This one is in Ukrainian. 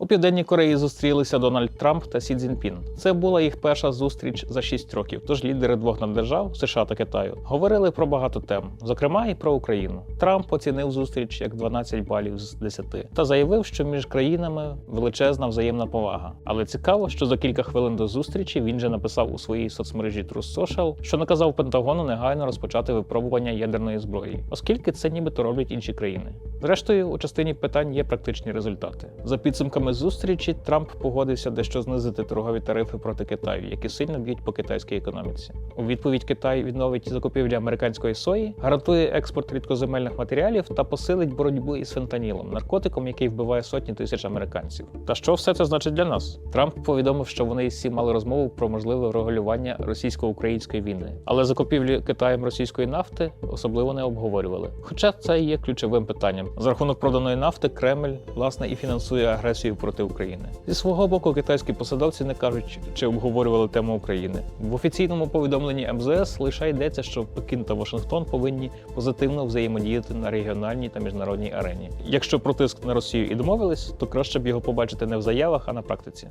У південній Кореї зустрілися Дональд Трамп та Сі Цзіньпін. Це була їх перша зустріч за 6 років. Тож лідери двох наддержав США та Китаю говорили про багато тем, зокрема і про Україну. Трамп оцінив зустріч як 12 балів з 10 та заявив, що між країнами величезна взаємна повага. Але цікаво, що за кілька хвилин до зустрічі він же написав у своїй соцмережі Truth Social, що наказав Пентагону негайно розпочати випробування ядерної зброї, оскільки це нібито роблять інші країни. Зрештою, у частині питань є практичні результати. За підсумками зустрічі, Трамп погодився дещо знизити торгові тарифи проти Китаю, які сильно б'ють по китайській економіці. У відповідь Китай відновить закупівлі американської сої, гарантує експорт рідкоземельних матеріалів та посилить боротьбу із фентанілом, наркотиком, який вбиває сотні тисяч американців. Та що все це значить для нас? Трамп повідомив, що вони всі мали розмову про можливе регулювання російсько-української війни, але закупівлі Китаєм російської нафти особливо не обговорювали. Хоча це є ключовим питанням. За рахунок проданої нафти Кремль власне і фінансує агресію проти України. Зі свого боку, китайські посадовці не кажуть, чи обговорювали тему України. В офіційному повідомленні МЗС лише йдеться, що Пекін та Вашингтон повинні позитивно взаємодіяти на регіональній та міжнародній арені. Якщо про тиск на Росію і домовились, то краще б його побачити не в заявах, а на практиці.